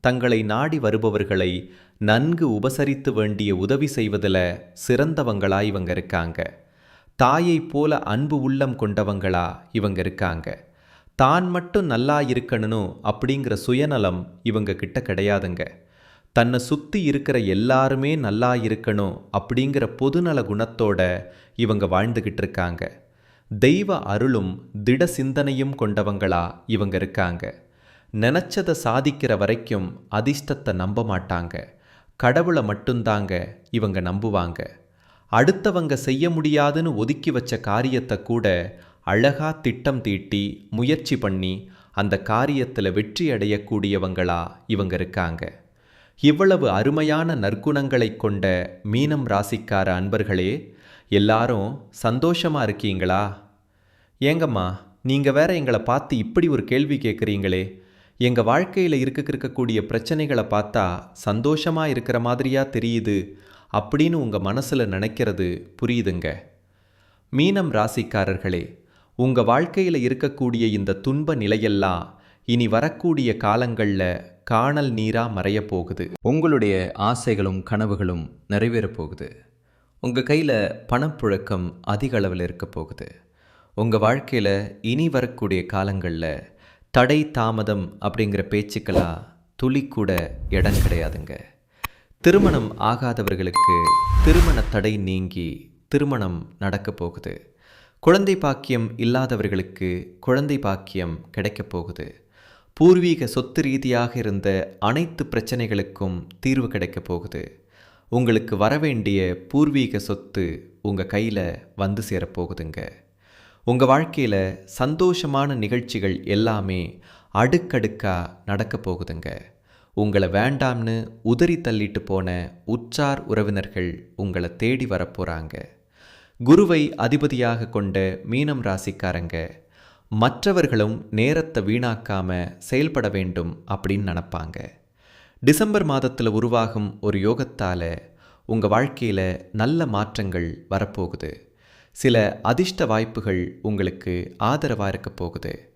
தங்களை நாடி வருபவர்களை நன்கு உபசரித்து வேண்டிய உதவி செய்வதில் சிறந்தவங்களா இவங்க இருக்காங்க. தாயைப் போல அன்பு உள்ளம் கொண்டவங்களா இவங்க இருக்காங்க. தான் மட்டும் நல்லா இருக்கணும் அப்படிங்கிற சுயநலம் இவங்க கிட்ட கிடையாதுங்க. தன்னை சுற்றி இருக்கிற எல்லாருமே நல்லா இருக்கணும் அப்படிங்கிற பொதுநல குணத்தோட இவங்க வாழ்ந்துக்கிட்டு இருக்காங்க. தெய்வ அருளும் திட சிந்தனையும் கொண்டவங்களா இவங்க இருக்காங்க. நினச்சதை சாதிக்கிற வரைக்கும் அதிர்ஷ்டத்தை நம்ப மாட்டாங்க. கடவுளை மட்டும்தாங்க இவங்க நம்புவாங்க. அடுத்தவங்க செய்ய முடியாதுன்னு ஒதுக்கி வச்ச காரியத்தை கூட அழகா திட்டம் தீட்டி முயற்சி பண்ணி அந்த காரியத்தில் வெற்றி அடையக்கூடியவங்களா இவங்க இருக்காங்க. இவ்வளவு அருமையான நற்குணங்களை கொண்ட மீனம் ராசிக்கார அன்பர்களே எல்லாரும் சந்தோஷமா இருக்கீங்களா? ஏங்கம்மா நீங்கள் வேற எங்களை பார்த்து இப்படி ஒரு கேள்வி கேட்குறீங்களே எங்கள் வாழ்க்கையில் இருக்க இருக்கக்கூடிய பிரச்சனைகளை பார்த்தா சந்தோஷமாக இருக்கிற மாதிரியா தெரியுது அப்படின்னு உங்கள் மனசில் நினைக்கிறது புரியுதுங்க. மீனம் ராசிக்காரர்களே உங்கள் வாழ்க்கையில் இருக்கக்கூடிய இந்த துன்ப நிலையெல்லாம் இனி வரக்கூடிய காலங்களில் காணல் நீராக மறையப் போகுது. உங்களுடைய ஆசைகளும் கனவுகளும் நிறைவேறப் போகுது. உங்கள் கையில் பணப்புழக்கம் அதிக அளவில் இருக்க போகுது. உங்கள் வாழ்க்கையில் இனி வரக்கூடிய காலங்களில் தடை தாமதம் அப்படிங்கிற பேச்சுக்கெல்லாம் துளி கூட இடம் கிடையாதுங்க. திருமணம் ஆகாதவர்களுக்கு திருமண தடை நீங்கி திருமணம் நடக்கப் போகுது. குழந்தை பாக்கியம் இல்லாதவர்களுக்கு குழந்தை பாக்கியம் கிடைக்கப் போகுது. பூர்வீக சொத்து ரீதியாக இருந்த அனைத்து பிரச்சனைகளுக்கும் தீர்வு கிடைக்கப் போகுது. உங்களுக்கு வரவேண்டிய பூர்வீக சொத்து உங்கள் கையில் வந்து சேரப்போகுதுங்க உங்கள் வாழ்க்கையில் சந்தோஷமான நிகழ்ச்சிகள் எல்லாமே அடுக்கடுக்காக நடக்கப் போகுதுங்க. உங்களை வேண்டாம்னு உதறி தள்ளிட்டு போன உற்றார் உறவினர்கள் உங்களை தேடி வரப்போகிறாங்க குருவை அதிபதியாக கொண்ட மீனம் ராசிக்காரங்க மற்றவர்களும் நேரத்தை வீணாக்காமல் செயல்பட வேண்டும் அப்படின்னு நினப்பாங்க. டிசம்பர் மாதத்தில் உருவாகும் ஒரு யோகத்தால் உங்கள் வாழ்க்கையில் நல்ல மாற்றங்கள் வரப்போகுது. சில அதிர்ஷ்ட வாய்ப்புகள் உங்களுக்கு ஆதரவாக இருக்க போகுது.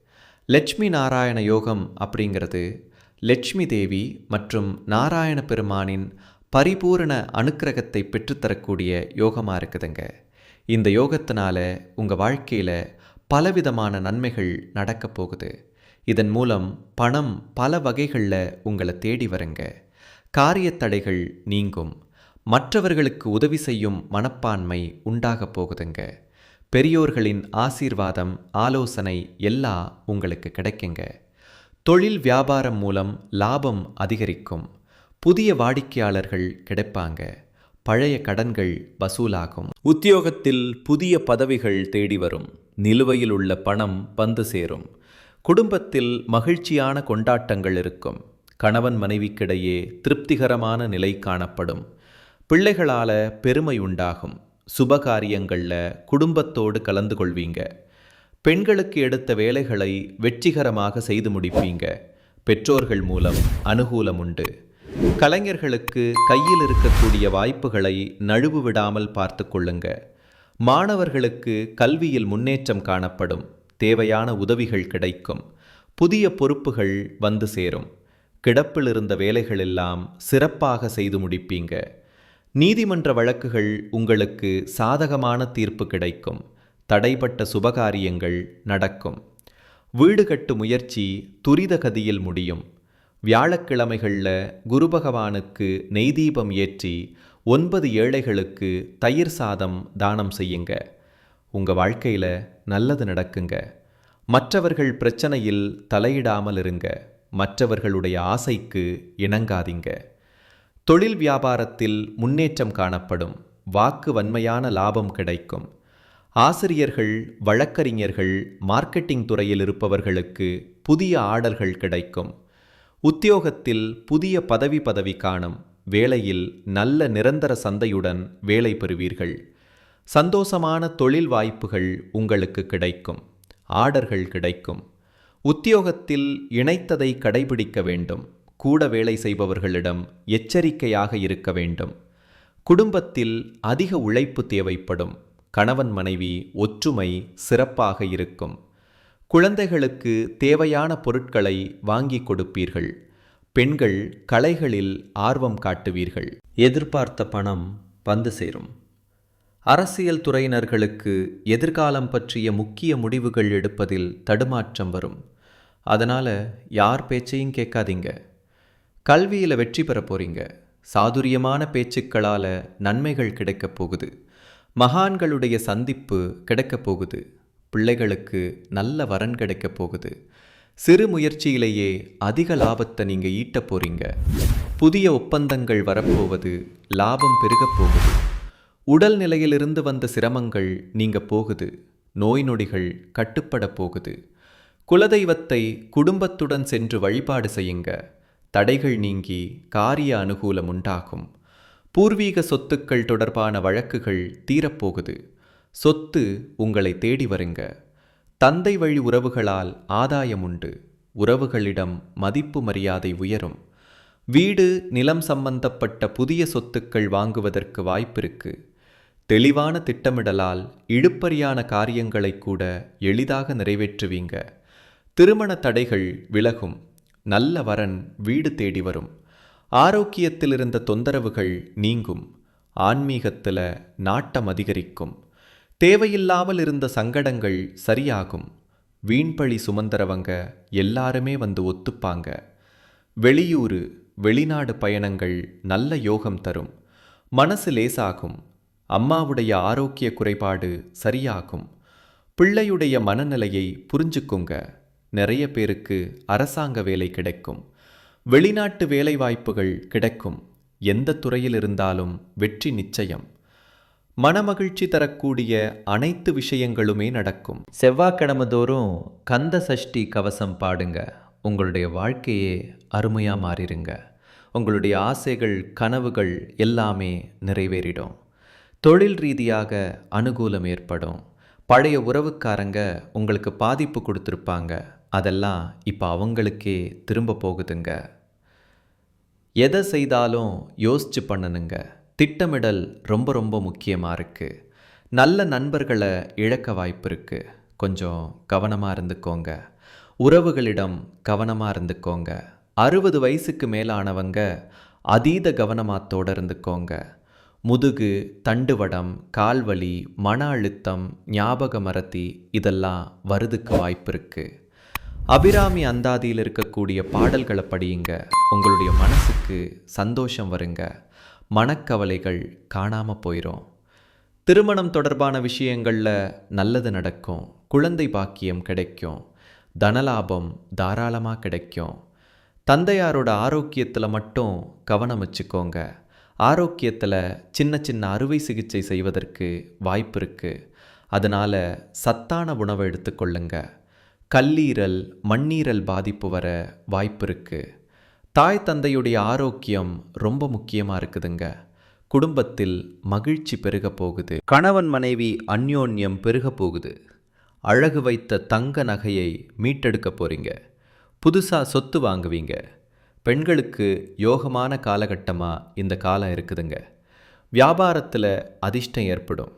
லட்சுமி நாராயண யோகம் அப்படிங்கிறது லட்சுமி தேவி மற்றும் நாராயண பெருமானின் பரிபூரண அனுக்கிரகத்தை பெற்றுத்தரக்கூடிய யோகமாக இருக்குதுங்க. இந்த யோகத்தினால உங்கள் வாழ்க்கையில் பலவிதமான நன்மைகள் நடக்கப் போகுது. இதன் மூலம் பணம் பல வகைகளில் உங்களை தேடி வருங்க. காரியத்தடைகள் நீங்கும். மற்றவர்களுக்கு உதவி செய்யும் மனப்பான்மை உண்டாகப் போகுதுங்க. பெரியோர்களின் ஆசீர்வாதம் ஆலோசனை எல்லாம் உங்களுக்கு கிடைக்குங்க. தொழில் வியாபாரம் மூலம் லாபம் அதிகரிக்கும். புதிய வாடிக்கையாளர்கள் கிடைப்பாங்க. பழைய கடன்கள் வசூலாகும். உத்தியோகத்தில் புதிய பதவிகள் தேடி வரும். நிலுவையில் உள்ள பணம் வந்து சேரும். குடும்பத்தில் மகிழ்ச்சியான கொண்டாட்டங்கள் இருக்கும். கணவன் மனைவிக்கிடையே திருப்திகரமான நிலை காணப்படும். பிள்ளைகளால பெருமை உண்டாகும். சுபகாரியங்களில் குடும்பத்தோடு கலந்து கொள்வீங்க. பெண்களுக்கு எடுத்த வேலைகளை வெற்றிகரமாக செய்து முடிப்பீங்க. பெற்றோர்கள் மூலம் அனுகூலம் உண்டு. கலைஞர்களுக்கு கையில் இருக்கக்கூடிய வாய்ப்புகளை நழுவு விடாமல் பார்த்து கொள்ளுங்க. மாணவர்களுக்கு கல்வியில் முன்னேற்றம் காணப்படும். தேவையான உதவிகள் கிடைக்கும். புதிய பொறுப்புகள் வந்து சேரும். கிடப்பில் இருந்த வேலைகளெல்லாம் சிறப்பாக செய்து முடிப்பீங்க. நீதிமன்ற வழக்குகள் உங்களுக்கு சாதகமான தீர்ப்பு கிடைக்கும். தடைப்பட்ட சுபகாரியங்கள் நடக்கும். வீடு கட்டு முயற்சி துரித கதியில் முடியும். வியாழக்கிழமைகளில் குரு பகவானுக்கு நெய்தீபம் ஏற்றி ஒன்பது ஏழைகளுக்கு தயிர் சாதம் தானம் செய்யுங்க. உங்கள் வாழ்க்கையில் நல்லது நடக்குங்க. மற்றவர்கள் பிரச்சனையில் தலையிடாமல் இருங்க. மற்றவர்களுடைய ஆசைக்கு இணங்காதீங்க. தொழில் வியாபாரத்தில் முன்னேற்றம் காணப்படும். வாக்கு வன்மையான லாபம் கிடைக்கும். ஆசிரியர்கள் வழக்கறிஞர்கள் மார்க்கெட்டிங் துறையில் இருப்பவர்களுக்கு புதிய ஆடல்கள் கிடைக்கும். உத்தியோகத்தில் புதிய பதவி பதவி காணும். வேலையில் நல்ல நிரந்தர சந்தையுடன் வேலை பெறுவீர்கள். சந்தோஷமான தொழில் வாய்ப்புகள் உங்களுக்கு கிடைக்கும். ஆர்டர்கள் கிடைக்கும். உத்தியோகத்தில் இணைத்ததை கடைபிடிக்க வேண்டும். கூட வேலை செய்பவர்களிடம் எச்சரிக்கையாக இருக்க வேண்டும். குடும்பத்தில் அதிக உழைப்பு தேவைப்படும். கணவன் மனைவி ஒற்றுமை சிறப்பாக இருக்கும். குழந்தைகளுக்கு தேவையான பொருட்களை வாங்கி கொடுப்பீர்கள். பெண்கள் கலைகளில் ஆர்வம் காட்டுவீர்கள். எதிர்பார்த்த பணம் வந்து சேரும். அரசியல் துறையினர்களுக்கு எதிர்காலம் பற்றிய முக்கிய முடிவுகள் எடுப்பதில் தடுமாற்றம் வரும். அதனால் யார் பேச்சையும் கேட்காதீங்க. கல்வியில் வெற்றி பெற போறீங்க. சாதுரியமான பேச்சுக்களால் நன்மைகள் கிடைக்கப் போகுது. மகான்களுடைய சந்திப்பு கிடைக்கப் போகுது. பிள்ளைகளுக்கு நல்ல வரன் கிடைக்கப் போகுது. சிறு முயற்சியிலேயே அதிக லாபத்தை நீங்கள் ஈட்ட போறீங்க. புதிய ஒப்பந்தங்கள் வரப்போவது லாபம் பெருகப் போகுது. உடல் நிலையிலிருந்து வந்த சிரமங்கள் நீங்க போகுது. நோய் நொடிகள் கட்டுப்பட போகுது. குலதெய்வத்தை குடும்பத்துடன் சென்று வழிபாடு செய்யுங்க. தடைகள் நீங்கி காரிய அனுகூலம் உண்டாகும். பூர்வீக சொத்துக்கள் தொடர்பான வழக்குகள் தீரப்போகுது. சொத்து உங்களை தேடி வருங்க. தந்தை வழி உறவுகளால் ஆதாயம் உண்டு. உறவுகளிடம் மதிப்பு மரியாதை உயரும். வீடு நிலம் சம்பந்தப்பட்ட புதிய சொத்துக்கள் வாங்குவதற்கு வாய்ப்பிருக்கு. தெளிவான திட்டமிடலால் இழுப்பறியான காரியங்களை கூட எளிதாக நிறைவேற்றுவீங்க. திருமண தடைகள் விலகும். நல்ல வரன் வீடு தேடி வரும். ஆரோக்கியத்தில் இருந்த தொந்தரவுகள் நீங்கும். ஆன்மீகத்தில் நாட்டம் அதிகரிக்கும். தேவையில்லாமல் இருந்த சங்கடங்கள் சரியாகும். வீண்பழி சுமந்தரவங்க எல்லாருமே வந்து ஒத்துப்பாங்க. வெளியூரு வெளிநாடு பயணங்கள் நல்ல யோகம் தரும். மனசு லேசாகும். அம்மாவுடைய ஆரோக்கிய குறைபாடு சரியாகும். பிள்ளையுடைய மனநிலையை புரிஞ்சுக்குங்க. நிறைய பேருக்கு அரசாங்க வேலை கிடைக்கும். வெளிநாட்டு வேலை வாய்ப்புகள் கிடைக்கும். எந்த துறையில் இருந்தாலும் வெற்றி நிச்சயம். மனமகிழ்ச்சி தரக்கூடிய அனைத்து விஷயங்களுமே நடக்கும். செவ்வாய்க்கிழமை தோறும் கந்த சஷ்டி கவசம் பாடுங்க. உங்களுடைய வாழ்க்கையே அருமையாக மாறிடுங்க. உங்களுடைய ஆசைகள் கனவுகள் எல்லாமே நிறைவேறிடும். தொழில் ரீதியாக அனுகூலம் ஏற்படும். பழைய உறவுக்காரங்க உங்களுக்கு பாதிப்பு கொடுத்துருப்பாங்க. அதெல்லாம் இப்போ அவங்களுக்கே திரும்ப போகுதுங்க. எதை செய்தாலும் யோசிச்சு பண்ணணுங்க. திட்டமிடல் ரொம்ப ரொம்ப முக்கியமாக இருக்குது நல்ல நண்பர்களை இழக்க வாய்ப்பு இருக்குது கொஞ்சம் கவனமாக இருந்துக்கோங்க. உறவுகளிடம் கவனமாக இருந்துக்கோங்க. அறுபது வயசுக்கு மேலானவங்க அதீத கவனமாத்தோடு இருந்துக்கோங்க முதுகு தண்டுவடம் கால்வலி மன அழுத்தம் ஞாபக மரத்தி இதெல்லாம் வருதுக்கு வாய்ப்பு இருக்குது அபிராமி அந்தாதியில் இருக்கக்கூடிய பாடல்களை படியுங்க. உங்களுடைய மனசுக்கு சந்தோஷம் வருங்க. மனக்கவலைகள் காணாமல் போயிடும் திருமணம் தொடர்பான விஷயங்களில் நல்லது நடக்கும். குழந்தை பாக்கியம் கிடைக்கும். தனலாபம் தாராளமாக கிடைக்கும். தந்தையாரோட ஆரோக்கியத்தில் மட்டும் கவனம் வச்சுக்கோங்க. ஆரோக்கியத்தில் சின்ன சின்ன அறுவை சிகிச்சை செய்வதற்கு வாய்ப்பு இருக்குது அதனால் சத்தான உணவை எடுத்துக்கொள்ளுங்கள் கல்லீரல் மண்ணீரல் பாதிப்பு வர வாய்ப்பு இருக்குது தாய் தந்தையுடைய ஆரோக்கியம் ரொம்ப முக்கியமாக இருக்குதுங்க. குடும்பத்தில் மகிழ்ச்சி பெருக போகுது. கணவன் மனைவி அந்யோன்யம் பெருக போகுது. அழகு வைத்த தங்க நகையை மீட்டெடுக்க போகிறீங்க புதுசாக சொத்து வாங்குவீங்க. பெண்களுக்கு யோகமான காலகட்டமாக இந்த காலம் இருக்குதுங்க. வியாபாரத்தில் அதிர்ஷ்டம் ஏற்படும்.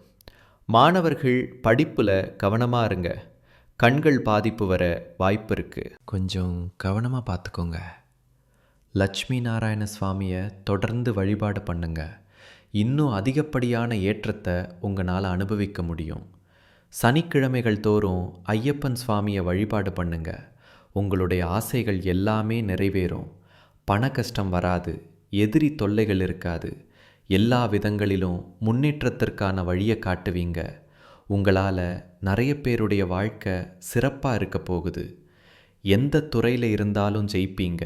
மாணவர்கள் படிப்பில் கவனமாக இருங்க. கண்கள் பாதிப்பு வர வாய்ப்பு இருக்குது கொஞ்சம் கவனமாக பார்த்துக்கோங்க. லட்சுமி நாராயண சுவாமியை தொடர்ந்து வழிபாடு பண்ணுங்க. இன்னும் அதிகப்படியான ஏற்றத்தை உங்களால் அனுபவிக்க முடியும். சனிக்கிழமைகள் தோறும் ஐயப்பன் சுவாமியை வழிபாடு பண்ணுங்க. உங்களுடைய ஆசைகள் எல்லாமே நிறைவேறும். பண கஷ்டம் வராது. எதிரி தொல்லைகள் இருக்காது. எல்லா விதங்களிலும் முன்னேற்றத்திற்கான வழியை காட்டுவீங்க. உங்களால் நிறைய பேருடைய வாழ்க்கை சிறப்பாக இருக்க போகுது. எந்த துறையில் இருந்தாலும் ஜெயிப்பீங்க.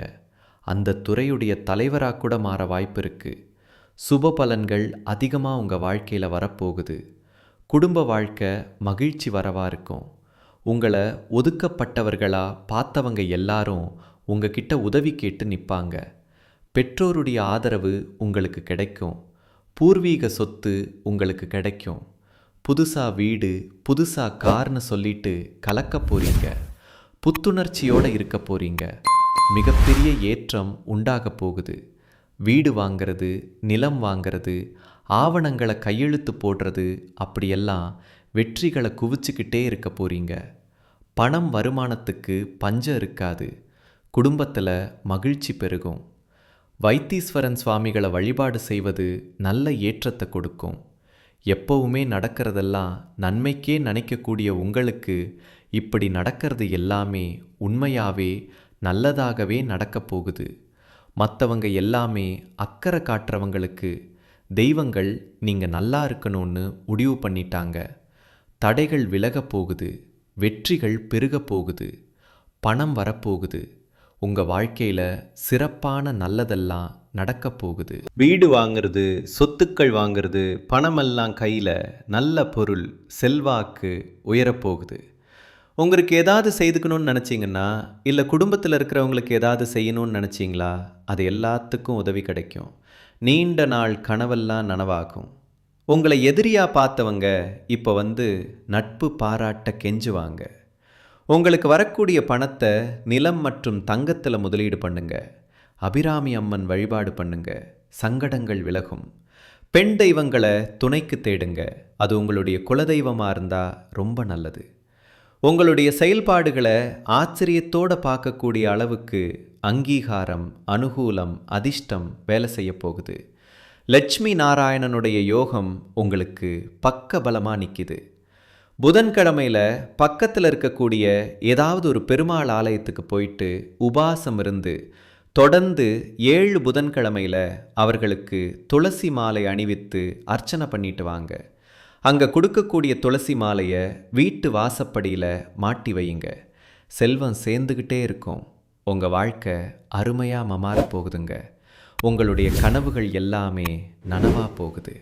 அந்த துறையுடைய தலைவராக கூட மாற வாய்ப்பு இருக்குது சுப பலன்கள் அதிகமாக உங்கள் வாழ்க்கையில் வரப்போகுது. குடும்ப வாழ்க்கை மகிழ்ச்சி வரவா இருக்கும். உங்களை ஒதுக்கப்பட்டவர்களாக பார்த்தவங்க எல்லாரும் உங்ககிட்ட உதவி கேட்டு நிற்பாங்க பெற்றோருடைய ஆதரவு உங்களுக்கு கிடைக்கும். பூர்வீக சொத்து உங்களுக்கு கிடைக்கும். புதுசாக வீடு புதுசாக கார்னு சொல்லிட்டு கலக்க போகிறீங்க புத்துணர்ச்சியோடு இருக்க போகிறீங்க மிகப்பெரிய ஏற்றம் உண்டாக போகுது. வீடு வாங்கிறது நிலம் வாங்கிறது ஆவணங்களை கையெழுத்து போடுறது அப்படியெல்லாம் வெற்றிகளை குவிச்சுக்கிட்டே இருக்க போகிறீங்க பணம் வருமானத்துக்கு பஞ்சம் இருக்காது. குடும்பத்தில் மகிழ்ச்சி பெருகும். வைத்தீஸ்வரன் சுவாமிகளை வழிபாடு செய்வது நல்ல ஏற்றத்தை கொடுக்கும். எப்பவுமே நடக்கிறதெல்லாம் நன்மைக்கே நினைக்கக்கூடிய உங்களுக்கு இப்படி நடக்கிறது எல்லாமே உண்மையாவே நல்லதாகவே நடக்கப் போகுது. மற்றவங்க எல்லாமே அக்கறை காட்டுறவங்களுக்கு தெய்வங்கள் நீங்கள் நல்லா இருக்கணும்னு முடிவு பண்ணிட்டாங்க. தடைகள் விலகப் போகுது வெற்றிகள் பெருகப் போகுது பணம் வரப்போகுது உங்கள் வாழ்க்கையில் சிறப்பான நல்லதெல்லாம் நடக்கப் போகுது வீடு வாங்குறது சொத்துக்கள் வாங்குறது பணமெல்லாம் கையில் நல்ல பொருள் செல்வாக்கு உயரப்போகுது. உங்களுக்கு ஏதாவது செய்துக்கணும்னு நினச்சிங்கன்னா இல்லை குடும்பத்தில் இருக்கிறவங்களுக்கு ஏதாவது செய்யணும்னு நினச்சிங்களா? அது எல்லாத்துக்கும் உதவி கிடைக்கும். நீண்ட நாள் கனவெல்லாம் நனவாகும். உங்களை எதிரியாக பார்த்தவங்க இப்போ வந்து நட்பு பாராட்ட கெஞ்சுவாங்க. உங்களுக்கு வரக்கூடிய பணத்தை நிலம் மற்றும் தங்கத்தில் முதலீடு பண்ணுங்கள் அபிராமி அம்மன் வழிபாடு பண்ணுங்க. சங்கடங்கள் விலகும். பெண் தெய்வங்களை துணைக்கு தேடுங்க. அது உங்களுடைய குலதெய்வமாக இருந்தால் ரொம்ப நல்லது. உங்களுடைய செயல்பாடுகளை ஆச்சரியத்தோடு பார்க்கக்கூடிய அளவுக்கு அங்கீகாரம் அனுகூலம் அதிர்ஷ்டம் வேலை செய்ய போகுது. லட்சுமி நாராயணனுடைய யோகம் உங்களுக்கு பக்க பலமாக நிற்கிது புதன்கிழமையில் பக்கத்தில் இருக்கக்கூடிய ஏதாவது ஒரு பெருமாள் ஆலயத்துக்கு போயிட்டு உபாசம் இருந்து தொடர்ந்து ஏழு புதன்கிழமையில் அவர்களுக்கு துளசி மாலை அணிவித்து அர்ச்சனை பண்ணிட்டு வாங்க. அங்கே கொடுக்கக்கூடிய துளசி மாலையை வீட்டு வாசப்படியில் மாட்டி வையுங்க. செல்வம் சேர்ந்துக்கிட்டே இருக்கும். உங்கள் வாழ்க்கை அருமையாக மமாற போகுதுங்க. உங்களுடைய கனவுகள் எல்லாமே நனவாக போகுது.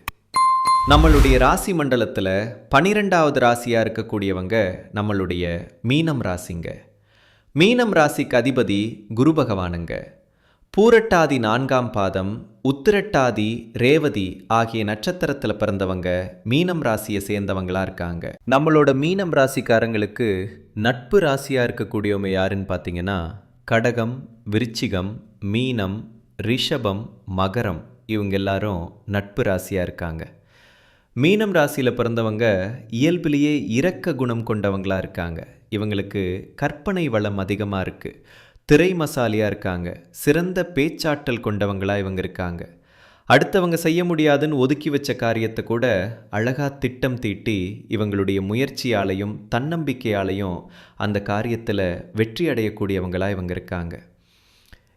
நம்மளுடைய ராசி மண்டலத்தில் பனிரெண்டாவது ராசியாக இருக்கக்கூடியவங்க நம்மளுடைய மீனம் ராசிங்க. மீனம் ராசிக்கு அதிபதி குரு பகவானுங்க. பூரட்டாதி நான்காம் பாதம் உத்திரட்டாதி ரேவதி ஆகிய நட்சத்திரத்தில் பிறந்தவங்க மீனம் ராசியை சேர்ந்தவங்களா இருக்காங்க. நம்மளோட மீனம் ராசிக்காரங்களுக்கு நட்பு ராசியாக இருக்கக்கூடியவங்க யாருன்னு பார்த்தீங்கன்னா கடகம் விருச்சிகம் மீனம் ரிஷபம் மகரம் இவங்க எல்லாரும் நட்பு ராசியாக இருக்காங்க. மீனம் ராசியில் பிறந்தவங்க இயல்பிலேயே இரக்க குணம் கொண்டவங்களாக இருக்காங்க. இவங்களுக்கு கற்பனை வளம் அதிகமாக இருக்குது திரை மசாலியாக இருக்காங்க. சிறந்த பேச்சாற்றல் கொண்டவங்களாக இவங்க இருக்காங்க. அடுத்தவங்க செய்ய முடியாதுன்னு ஒதுக்கி வச்ச காரியத்தை கூட அழகாக திட்டம் தீட்டி இவங்களுடைய முயற்சியாலையும் தன்னம்பிக்கையாலையும் அந்த காரியத்தில் வெற்றி அடையக்கூடியவங்களாக இவங்க இருக்காங்க.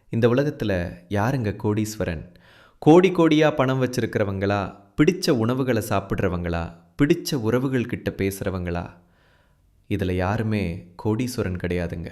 இந்த உலகத்தில் யாருங்க கோடீஸ்வரன்? கோடி கோடியாக பணம் வச்சுருக்கிறவங்களா? பிடிச்ச உணவுகளை சாப்பிட்றவங்களா? பிடிச்ச உறவுகள் கிட்ட பேசுகிறவங்களா இதில் யாருமே கோடீஸ்வரன் கிடையாதுங்க.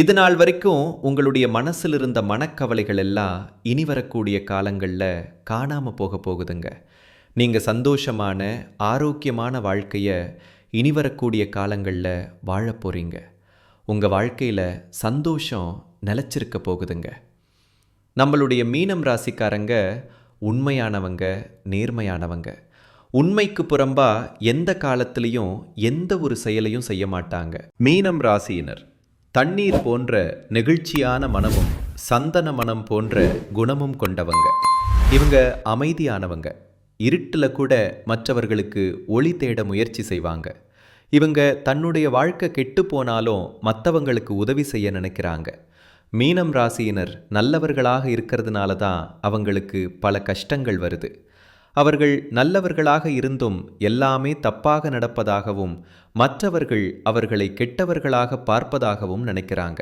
இது நாள் வரைக்கும் உங்களுடைய மனசில் இருந்த மனக்கவலைகள் எல்லாம் இனி வரக்கூடிய காலங்களில் காணாமல் போக போகுதுங்க. நீங்கள் சந்தோஷமான ஆரோக்கியமான வாழ்க்கையை இனி வரக்கூடிய காலங்களில் வாழ போகிறீங்க உங்கள் வாழ்க்கையில் சந்தோஷம் நிலச்சிருக்க போகுதுங்க. நம்மளுடைய மீனம் ராசிக்காரங்க உண்மையானவங்க நேர்மையானவங்க. உண்மைக்கு புறம்பா எந்த காலத்திலையும் எந்த ஒரு செயலையும் செய்ய மாட்டாங்க. மீனம் ராசியினர். தண்ணீர் போன்ற நெகிழ்ச்சியான மனமும் சந்தன மனம் போன்ற குணமும் கொண்டவங்க. இவங்க அமைதியானவங்க. இருட்டில் கூட மற்றவர்களுக்கு ஒளி தேட முயற்சி செய்வாங்க. இவங்க தன்னுடைய வாழ்க்கை கெட்டு போனாலும் மற்றவங்களுக்கு உதவி செய்ய நினைக்கிறாங்க. மீனம் ராசியினர் நல்லவர்களாக இருக்கிறதுனால தான் அவங்களுக்கு பல கஷ்டங்கள் வருது. அவர்கள் நல்லவர்களாக இருந்தும் எல்லாமே தப்பாக நடப்பதாகவும் மற்றவர்கள் அவர்களை கெட்டவர்களாக பார்ப்பதாகவும் நினைக்கிறாங்க.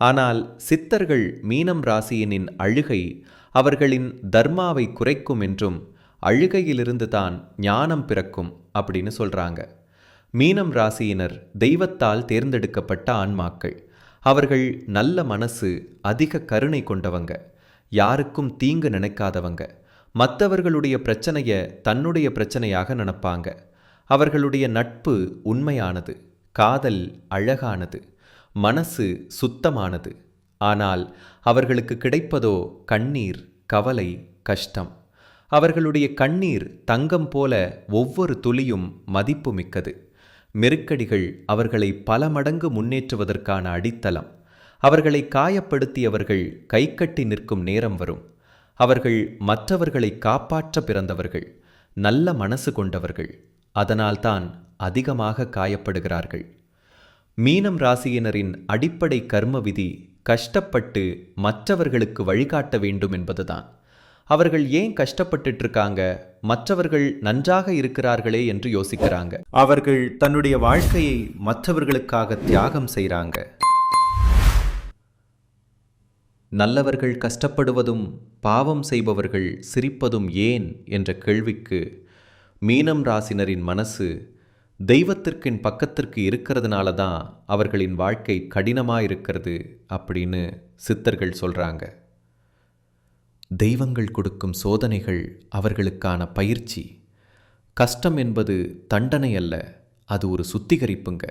ஆனால் சித்தர்கள் மீனம் ராசியினின் அழுகை அவர்களின் தர்மாவை குறைக்கும் என்றும் அழுகையிலிருந்து தான் ஞானம் பிறக்கும் அப்படின்னு சொல்றாங்க. மீனம் ராசியினர் தெய்வத்தால் தேர்ந்தெடுக்கப்பட்ட ஆன்மாக்கள். அவர்கள் நல்ல மனசு அதிக கருணை கொண்டவங்க. யாருக்கும் தீங்கு நினைக்காதவங்க. மற்றவர்களுடைய பிரச்சனையை தன்னுடைய பிரச்சனையாக நினப்பாங்க. அவர்களுடைய நட்பு உண்மையானது காதல் அழகானது மனசு சுத்தமானது. ஆனால் அவர்களுக்கு கிடைப்பதோ கண்ணீர் கவலை கஷ்டம். அவர்களுடைய கண்ணீர் தங்கம் போல ஒவ்வொரு துளியும் மதிப்புமிக்கது மெருக்கடிகள் அவர்களை பல மடங்கு முன்னேற்றுவதற்கான அடித்தளம். அவர்களை காயப்படுத்தியவர்கள் கைகட்டி நிற்கும் நேரம் வரும். அவர்கள் மற்றவர்களை காப்பாற்ற பிறந்தவர்கள் நல்ல மனசு கொண்டவர்கள் அதனால்தான் அதிகமாக காயப்படுகிறார்கள். மீனம் ராசியினரின் அடிப்படை கர்ம விதி கஷ்டப்பட்டு மற்றவர்களுக்கு வழிகாட்ட வேண்டும் என்பதுதான். அவர்கள் ஏன் கஷ்டப்பட்டுட்டு இருக்காங்க மற்றவர்கள் நன்றாக இருக்கிறார்களே என்று யோசிக்கிறாங்க. அவர்கள் தன்னுடைய வாழ்க்கையை மற்றவர்களுக்காக தியாகம் செய்கிறாங்க நல்லவர்கள் கஷ்டப்படுவதும் பாவம் செய்பவர்கள் சிரிப்பதும் ஏன்? என்ற கேள்விக்கு மீனம் ராசினரின் மனசு தெய்வத்திற்கின் பக்கத்திற்கு இருக்கிறதுனால தான் அவர்களின் வாழ்க்கை கடினமாக இருக்கிறது அப்படின்னு சித்தர்கள் சொல்கிறாங்க தெய்வங்கள் கொடுக்கும் சோதனைகள் அவர்களுக்கான பயிற்சி. கஷ்டம் என்பது தண்டனை அல்ல அது ஒரு சுத்திகரிப்புங்க.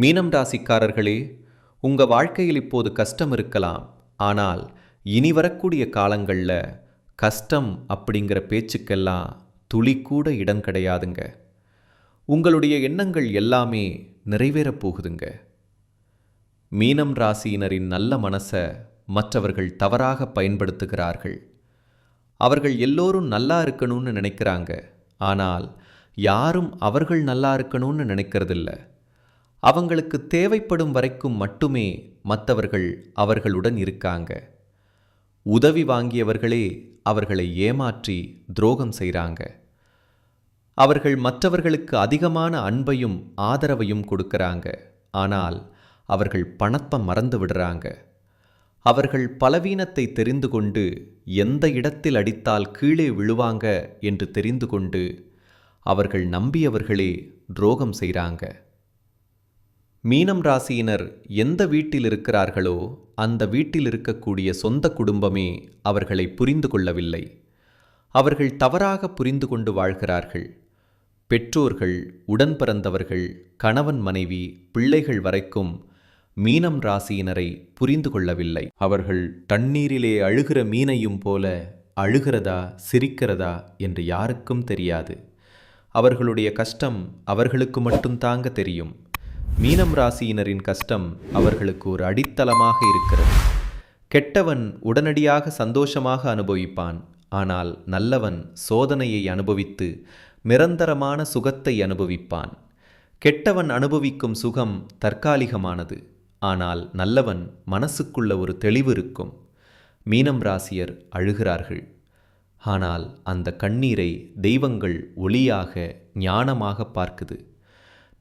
மீனம் ராசிக்காரர்களே உங்க வாழ்க்கையில் இப்போது கஷ்டம் இருக்கலாம். ஆனால் இனி வரக்கூடிய காலங்களில் கஷ்டம் அப்படிங்கிற பேச்சுக்கெல்லாம் துளி கூட இடம் கிடையாதுங்க. உங்களுடைய எண்ணங்கள் எல்லாமே நிறைவேறப் போகுதுங்க. மீனம் ராசியினரின் நல்ல மனசை மற்றவர்கள் தவறாக பயன்படுத்துகிறார்கள். அவர்கள் எல்லோரும் நல்லா இருக்கணும்னு நினைக்கிறாங்க. ஆனால் யாரும் அவர்கள் நல்லா இருக்கணும்னு நினைக்கிறதில்ல. அவங்களுக்கு தேவைப்படும் வரைக்கும் மட்டுமே மற்றவர்கள் அவர்களுடன் இருக்காங்க. உதவி வாங்கியவர்களே அவர்களை ஏமாற்றி துரோகம் செய்கிறாங்க அவர்கள் மற்றவர்களுக்கு அதிகமான அன்பையும் ஆதரவையும் கொடுக்கறாங்க. ஆனால் அவர்கள் பணத்தை மறந்து விடுறாங்க. அவர்கள் பலவீனத்தை தெரிந்து கொண்டு எந்த இடத்தில் அடித்தால் கீழே விழுவாங்க என்று தெரிந்து கொண்டு அவர்கள் நம்பியவர்களே துரோகம் செய்கிறாங்க மீனம் ராசியினர் எந்த வீட்டில் இருக்கிறார்களோ அந்த வீட்டில் இருக்கக்கூடிய சொந்த குடும்பமே அவர்களை புரிந்து கொள்ளவில்லை. அவர்கள் தவறாக புரிந்து கொண்டு வாழ்கிறார்கள். பெற்றோர்கள் உடன் பிறந்தவர்கள் கணவன் மனைவி பிள்ளைகள் வரைக்கும் மீனம் ராசியினரை புரிந்து கொள்ளவில்லை. அவர்கள் தண்ணீரிலே அழுகிற மீனையும் போல அழுகிறதா சிரிக்கிறதா என்று யாருக்கும் தெரியாது. அவர்களுடைய கஷ்டம் அவர்களுக்கு மட்டும் தாங்க தெரியும். மீனம் ராசியினரின் கஷ்டம் அவர்களுக்கு ஒரு அடித்தளமாக இருக்கிறது. கெட்டவன் உடனடியாக சந்தோஷமாக அனுபவிப்பான். ஆனால் நல்லவன் சோதனையை அனுபவித்து நிரந்தரமான சுகத்தை அனுபவிப்பான். கெட்டவன் அனுபவிக்கும் சுகம் தற்காலிகமானது. ஆனால் நல்லவன் மனசுக்குள்ள ஒரு தெளிவு இருக்கும். மீனம் ராசியர் அழுகிறார்கள். ஆனால் அந்த கண்ணீரை தெய்வங்கள் ஒளியாக ஞானமாக பார்க்குது.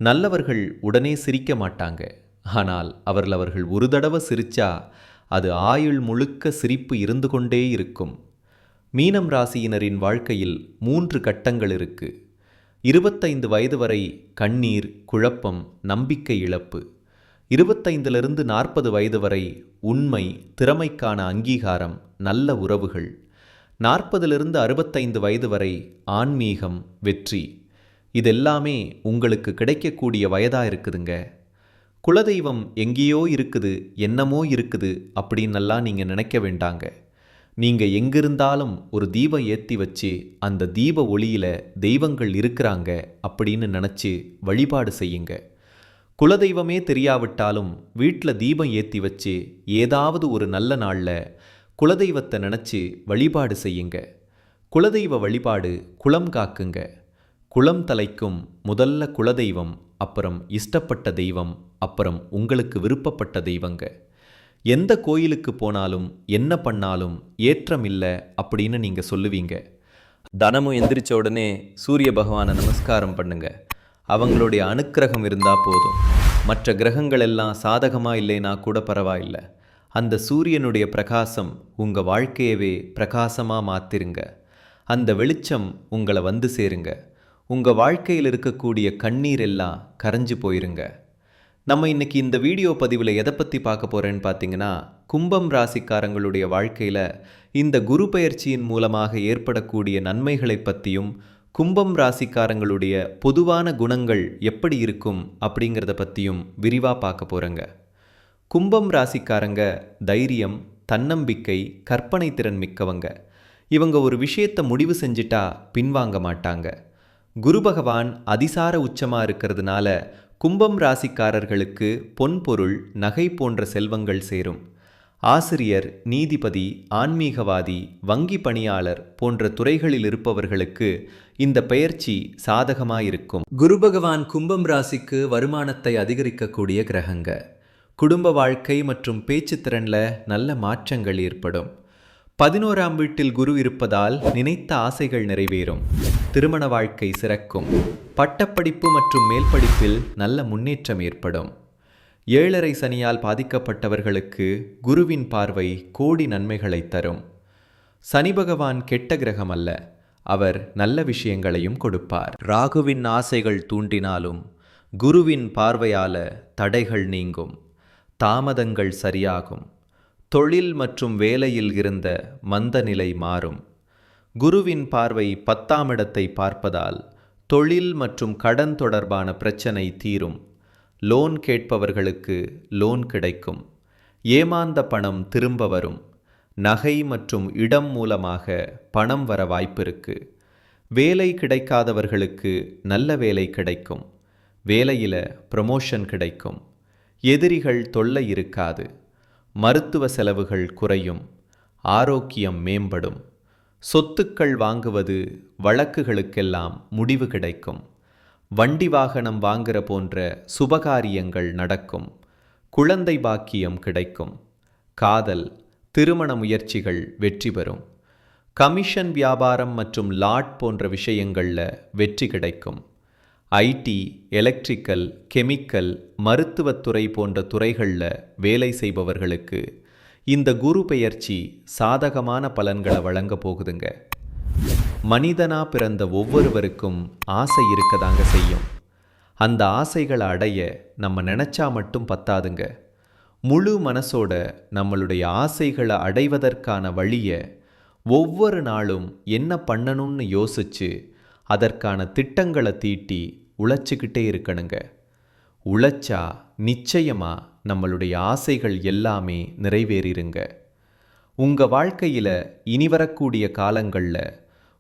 நல்லவர்கள் உடனே சிரிக்க மாட்டாங்க. ஆனால் அவர்கள் அவர்கள் ஒரு தடவை சிரிச்சா அது ஆயுள் முழுக்க சிரிப்பு இருந்து கொண்டே இருக்கும். மீனம் ராசியினரின் வாழ்க்கையில் மூன்று கட்டங்கள் இருக்கு. இருபத்தைந்து வயது வரை கண்ணீர் குழப்பம் நம்பிக்கை இழப்பு. இருபத்தைந்திலிருந்து நாற்பது வயது வரை உண்மை திறமைக்கான அங்கீகாரம் நல்ல உறவுகள். நாற்பதிலிருந்து அறுபத்தைந்து வயது வரை ஆன்மீகம் வெற்றி. இதெல்லாமே உங்களுக்கு கிடைக்கக்கூடிய வயதாக இருக்குதுங்க. குலதெய்வம் எங்கேயோ இருக்குது என்னமோ இருக்குது அப்படின்னெல்லாம் நீங்கள் நினைக்க வேண்டாங்க. நீங்கள் எங்கிருந்தாலும் ஒரு தீபம் ஏற்றி வச்சு அந்த தீப ஒளியில் தெய்வங்கள் இருக்கிறாங்க அப்படின்னு நினச்சி வழிபாடு செய்யுங்க. குலதெய்வமே தெரியாவிட்டாலும் வீட்டில் தீபம் ஏற்றி வச்சு ஏதாவது ஒரு நல்ல நாளில் குலதெய்வத்தை நினச்சி வழிபாடு செய்யுங்க. குலதெய்வ வழிபாடு குளம் காக்குங்க. குளம் தலைக்கும் முதல்ல குலதெய்வம் அப்புறம் இஷ்டப்பட்ட தெய்வம் அப்புறம் உங்களுக்கு விருப்பப்பட்ட தெய்வங்க. எந்த கோயிலுக்கு போனாலும் என்ன பண்ணாலும் ஏற்றம் இல்லை அப்படின்னு நீங்கள் சொல்லுவீங்க. தனமும் எந்திரிச்ச உடனே சூரிய பகவானை நமஸ்காரம் பண்ணுங்க. அவங்களுடைய அனுக்கிரகம் இருந்தால் போதும். மற்ற கிரகங்கள் எல்லாம் சாதகமாக இல்லைனா கூட பரவாயில்லை. அந்த சூரியனுடைய பிரகாசம் உங்கள் வாழ்க்கையவே பிரகாசமாக மாற்றிருங்க அந்த வெளிச்சம் உங்களை வந்து சேருங்க. உங்கள் வாழ்க்கையில் இருக்கக்கூடிய கண்ணீர் எல்லாம் கரைஞ்சு போயிருங்க. நம்ம இன்னைக்கு இந்த வீடியோ பதிவில் எதை பற்றி பார்க்க போகிறேன்னு பார்த்தீங்கன்னா கும்பம் ராசிக்காரங்களுடைய வாழ்க்கையில் இந்த குரு பயிற்சியின் மூலமாக ஏற்படக்கூடிய நன்மைகளை பற்றியும் கும்பம் ராசிக்காரங்களுடைய பொதுவான குணங்கள் எப்படி இருக்கும் அப்படிங்கிறத பற்றியும் விரிவாக பார்க்க போகிறேங்க கும்பம் ராசிக்காரங்க தைரியம் தன்னம்பிக்கை கற்பனை திறன் மிக்கவங்க. இவங்க ஒரு விஷயத்தை முடிவு செஞ்சிட்டா பின்வாங்க மாட்டாங்க. குரு பகவான் அதிசார உச்சமாக இருக்கிறதுனால கும்பம் ராசிக்காரர்களுக்கு பொன்பொருள் நகை போன்ற செல்வங்கள் சேரும். ஆசிரியர் நீதிபதி ஆன்மீகவாதி வங்கி பணியாளர் போன்ற துறைகளில் இருப்பவர்களுக்கு இந்த பெயர்ச்சி சாதகமாயிருக்கும். குரு பகவான் கும்பம் ராசிக்கு வருமானத்தை அதிகரிக்கக்கூடிய கிரகங்க. குடும்ப வாழ்க்கை மற்றும் பேச்சுத்திறனில் நல்ல மாற்றங்கள் ஏற்படும். பதினோராம் வீட்டில் குரு இருப்பதால் நினைத்த ஆசைகள் நிறைவேறும். திருமண வாழ்க்கை சிறக்கும். பட்டப்படிப்பு மற்றும் மேல் படிப்பில் நல்ல முன்னேற்றம் ஏற்படும். ஏழரை சனியால் பாதிக்கப்பட்டவர்களுக்கு குருவின் பார்வை கோடி நன்மைகளை தரும். சனி பகவான் கெட்ட கிரகம் அல்ல. அவர் நல்ல விஷயங்களையும் கொடுப்பார். ராகுவின் ஆசைகள் தூண்டினாலும் குருவின் பார்வையால தடைகள் நீங்கும். தாமதங்கள் சரியாகும். தொழில் மற்றும் வேலையில் இருந்த மந்தநிலை மாறும். குருவின் பார்வை பத்தாம் இடத்தை பார்ப்பதால் தொழில் மற்றும் கடன் தொடர்பான பிரச்சனை தீரும். லோன் கேட்பவர்களுக்கு லோன் கிடைக்கும். ஏமாந்த பணம் திரும்ப வரும். நகை மற்றும் இடம் மூலமாக பணம் வர வாய்ப்பிருக்கு. வேலை கிடைக்காதவர்களுக்கு நல்ல வேலை கிடைக்கும். வேலையில் ப்ரமோஷன் கிடைக்கும். எதிரிகள் தொல்லை இருக்காது. மருத்துவ செலவுகள் குறையும் ஆரோக்கியம் மேம்படும் சொத்துக்கள் வாங்குவது வழக்குகளுக்கெல்லாம் முடிவு கிடைக்கும் வண்டி வாகனம் வாங்குற போன்ற சுபகாரியங்கள் நடக்கும் குழந்தை பாக்கியம் கிடைக்கும் காதல் திருமண முயற்சிகள் வெற்றி பெறும் கமிஷன் வியாபாரம் மற்றும் லாட் போன்ற விஷயங்களில் வெற்றி கிடைக்கும். ஐடி எலக்ட்ரிக்கல் கெமிக்கல் மருத்துவத்துறை போன்ற துறைகளில் வேலை செய்பவர்களுக்கு இந்த குரு பெயர்ச்சி சாதகமான பலன்களை வழங்க போகுதுங்க. மனிதனா பிறந்த ஒவ்வொருவருக்கும் ஆசை இருக்கதாங்க செய்யும். அந்த ஆசைகளை அடைய நம்ம நினச்சா மட்டும் பத்தாதுங்க. முழு மனசோட நம்மளுடைய ஆசைகளை அடைவதற்கான வழியை ஒவ்வொரு நாளும் என்ன பண்ணணும்னு யோசிச்சு அதற்கான திட்டங்களை தீட்டி உழைச்சிக்கிட்டே இருக்கணுங்க. உழைச்சா நிச்சயமா நம்மளுடைய ஆசைகள் எல்லாமே நிறைவேறிருங்க. உங்கள் வாழ்க்கையில் இனி வரக்கூடிய காலங்களில்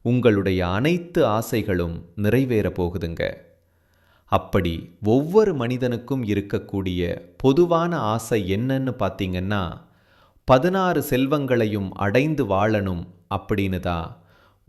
உங்களுடைய அனைத்து ஆசைகளும் நிறைவேற போகுதுங்க. அப்படி ஒவ்வொரு மனிதனுக்கும் இருக்கக்கூடிய பொதுவான ஆசை என்னன்னு பார்த்தீங்கன்னா பதினாறு செல்வங்களையும் அடைந்து வாழணும் அப்படின்னு தான்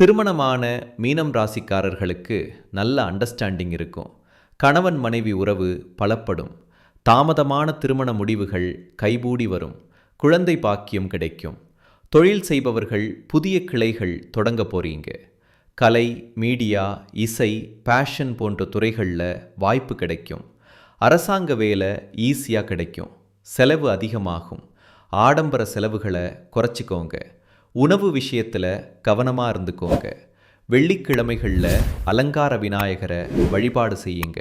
திருமணமான மீனம் ராசிக்காரர்களுக்கு நல்ல அண்டர்ஸ்டாண்டிங் இருக்கும். கணவன் மனைவி உறவு பலப்படும். தாமதமான திருமண முடிவுகள் கைபூடி வரும். குழந்தை பாக்கியம் கிடைக்கும். தொழில் செய்பவர்கள் புதிய கிளைகள் தொடங்க போறீங்க. கலை மீடியா இசை பேஷன் போன்ற துறைகளில் வாய்ப்பு கிடைக்கும். அரசாங்க வேலை ஈஸியாக கிடைக்கும். செலவு அதிகமாகும். ஆடம்பர செலவுகளை குறைச்சிக்கோங்க. உணவு விஷயத்தில் கவனமாக இருந்துக்கோங்க. வெள்ளிக்கிழமைகளில் அலங்கார விநாயகரை வழிபாடு செய்யுங்க.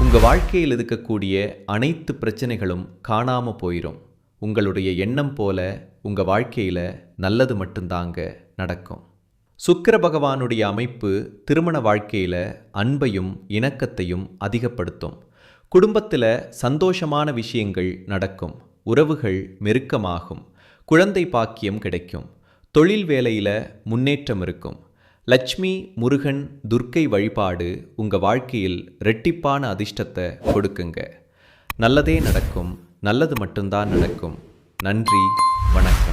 உங்கள் வாழ்க்கையில் இருக்கக்கூடிய அனைத்து பிரச்சனைகளும் காணாமல் போயிடும் உங்களுடைய எண்ணம் போல உங்கள் வாழ்க்கையில் நல்லது மட்டும்தாங்க நடக்கும். சுக்கர பகவானுடைய அமைப்பு திருமண வாழ்க்கையில் அன்பையும் இணக்கத்தையும் அதிகப்படுத்தும். குடும்பத்தில் சந்தோஷமான விஷயங்கள் நடக்கும். உறவுகள் மெருக்கமாகும் குழந்தை பாக்கியம் கிடைக்கும். தொழில் வேலையில் முன்னேற்றம் இருக்கும். லட்சுமி முருகன் துர்க்கை வழிபாடு உங்கள் வாழ்க்கையில் ரெட்டிப்பான அதிர்ஷ்டத்தை கொடுக்குங்க. நல்லதே நடக்கும். நல்லது மட்டும்தான் நடக்கும். நன்றி வணக்கம்.